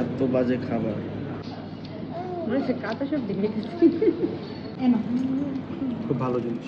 এত বাজে খাবার। গেছি। খুব ভালো জিনিস।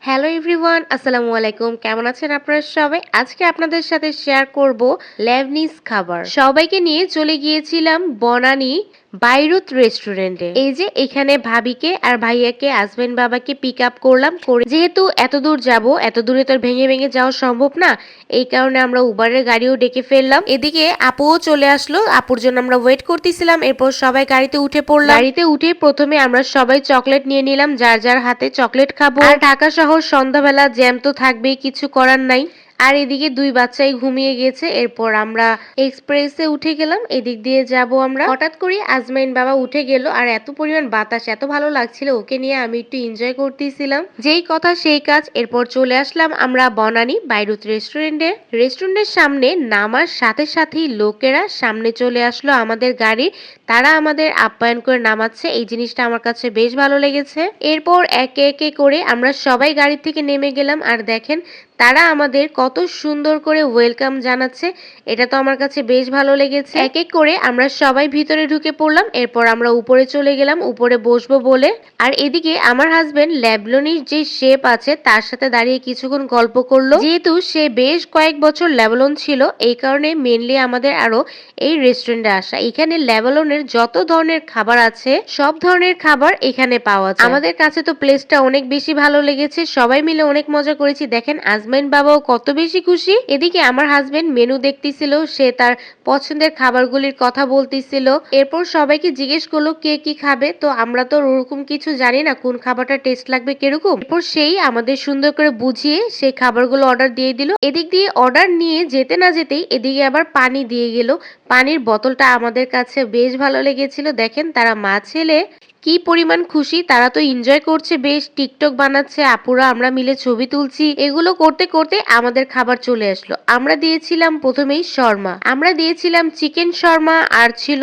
হ্যালো এভরিওয়ান আসসালামু আলাইকুম। কেমন আছেন আপনারা সবাই? আজকে আপনাদের সাথে শেয়ার করব লেভনিস খাবার। সবাইকে নিয়ে চলে গিয়েছিলাম বনানী বাইরুত রেস্টুরেন্টে। এই যে এখানে ভাবিকে আর ভাইয়াকে হাজবেন্ড বাবাকে পিক আপ করলাম করে যেহেতু এত দূর যাব এত দূরে তো ভেঙে ভেঙে যাওয়া সম্ভব না এই কারণে আমরা উবারের গাড়িও ডেকে ফেললাম। এদিকে আপুও চলে আসলো আপুর জন্য আমরা ওয়েট করতেছিলাম এরপর সবাই গাড়িতে উঠে পড়লাম। গাড়িতে উঠে প্রথমে আমরা সবাই চকলেট নিয়ে নিলাম যার যার হাতে চকলেট খাব। আর ঢাকা শহর সন্ধ্যাবেলা জ্যাম তো থাকবেই কিছু করার নাই। আর এদিকে দুই বাচ্চাই ঘুমিয়ে গেছে। এরপর আমরা এক্সপ্রেসে উঠে গেলাম। এদিক দিয়ে যাব আমরা। হঠাৎ করে আজমাইন বাবা উঠে গেল আর এত পরিমাণ বাতাস, এত ভালো লাগছিল ওকে নিয়ে আমি একটু এনজয় করতেছিলাম। যেই কথা সেই কাজ। এরপর চলে আসলাম আমরা বনানি বাইরুত রেস্টুরেন্টে রেস্টুরেন্টের সামনে নামার সাথে সাথেই লোকেরা সামনে চলে আসলো আমাদের গাড়ি। তারা আমাদের আপ্যায়ন করে নামাচ্ছে। এই জিনিসটা আমার কাছে বেশ ভালো লেগেছে। এরপর একে একে করে আমরা সবাই গাড়ি থেকে নেমে গেলাম। আর দেখেন তারা আমাদের কত সুন্দর করে ওয়েলকাম জানাচ্ছে। এটা তো আমার কাছে বেশ ভালো লেগেছে। এক এক করে আমরা সবাই ভিতরে ঢুকে পড়লাম, এরপর আমরা উপরে চলে গেলাম, উপরে বসবো বলে। আর এদিকে আমার হাজবেন্ড ল্যাবলনির যে শেপ আছে, তার সাথে দাঁড়িয়ে কিছুক্ষণ গল্প করল। যেহেতু সে বেশ কয়েক বছর ল্যাবলন ছিল, এই কারণে মেনলি আমাদের আরও এই রেস্টুরেন্টে আসা। এখানে ল্যাবলনের যত ধরনের খাবার আছে, সব ধরনের খাবার এখানে পাওয়া যায়। আমাদের কাছে তো প্লেসটা অনেক বেশি ভালো লেগেছে, সবাই মিলে অনেক মজা করেছি। দেখেন আজমাইন বাবাও কত বেশি খুশি? এদিকে আমার হাজবেন্ড মেনু দেখতেছিল, সে তার পছন্দের খাবারগুলির কথা বলতেছিল। এরপর সবাইকে জিজ্ঞেস করল, কে কি খাবে? তো আমরা তো ওরকম কিছু জানি না, কোন খাবারটা টেস্ট লাগবে, কীরকম? এরপর সেই আমাদের সুন্দর করে বুঝিয়ে সেই খাবারগুলো অর্ডার দিয়ে দিল। এদিক দিয়ে অর্ডার নিয়ে যেতে না যেতেই এদিকে আবার পানি দিয়ে গেল। পানির বোতলটা আমাদের কাছে বেশ ভালো লেগেছিল। দেখেন, তারা মা ছেলে কি পরিমাণ খুশি, তারা তো এনজয় করছে, বেশ টিকটক বানাচ্ছে, আপুরা, আমরা মিলে ছবি তুলছি। এগুলো করতে করতে আমাদের খাবার চলে আসলো। আমরা দিয়েছিলাম প্রথমেই শর্মা। আমরা দিয়েছিলাম চিকেন শর্মা, আর ছিল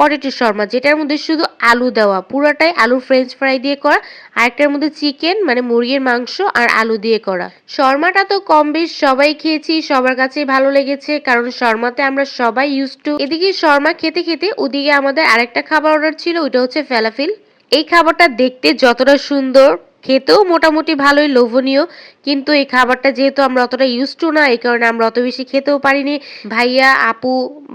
পটেটো শর্মা, যেটার মধ্যে শুধু আলু দেওয়া, পুরোটাই আলু ফ্রেঞ্চ ফ্রাই দিয়ে করা, আরেকটার মধ্যে চিকেন মানে মুরগির মাংস আর আলু দিয়ে করা। শর্মাটা তো কম বেশ সবাই খেয়েছি, সবার কাছেই ভালো লেগেছে, কারণ শর্মাতে আমরা সবাই ইউজ টু এদিকে শর্মা খেতে খেতে ওদিকে আমাদের আরেকটা খাবার অর্ডার ছিল, ওইটা হচ্ছে ফেলাফিল এই খাবারটা দেখতে যতটা সুন্দর, খেতেও মোটামুটি ভালোই লোভনীয় কিন্তু এই খাবারটা যেহেতু আমরা অতটা ইউজ টু না, এই কারণে আমরা অত বেশি খেতেও পারিনি। ভাইয়া, আপু,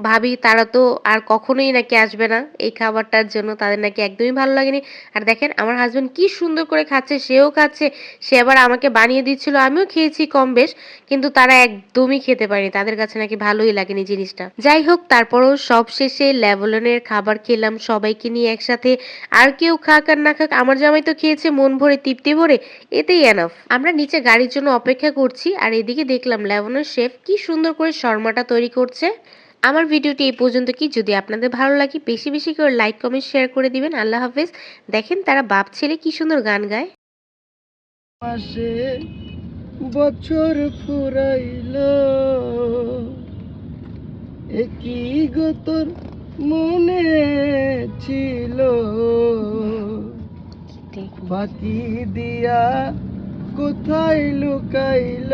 ভাবি, তারা তো আর কখনোই নাকি আসবে না এই খাবারটার জন্য, তাদের নাকি একদমই ভালো লাগেনি। আর দেখেন, আমার হাজবেন্ড কি সুন্দর করে খাচ্ছে, সেও খাচ্ছে, সে আবার আমাকে বানিয়ে দিচ্ছিল, আমিও খেয়েছি কম বেশ, কিন্তু তারা একদমই খেতে পারেনি, তাদের কাছে নাকি ভালোই লাগেনি জিনিসটা। যাই হোক, তারপরও সব শেষে লেভেলনের খাবার খেলাম, সবাইকে নিয়ে একসাথে, আর কেউ খাক আর না খাক, আমার জামাই তো খেয়েছে, মন ভরে, তৃপ্তি ভরে, এতেই এনাফ আমরা নিচে গাড়ির জন্য অপেক্ষা করছি আর এদিকে দেখলাম লেভেনের শেফ কি সুন্দর করে শর্মাটা তৈরি করছে। আমার ভিডিওটি এই পর্যন্ত কি? যদি আপনাদের ভালো লাগে বেশি বেশি করে লাইক কমেন্ট শেয়ার করে দিবেন। আল্লাহ হাফেজ। দেখেন তারা বাপ ছেলে কি সুন্দর গান গায়। বছর ফুরাইল। একই গতর মনে ছিল। বাকি দিয়া কোথায় লুকাইল?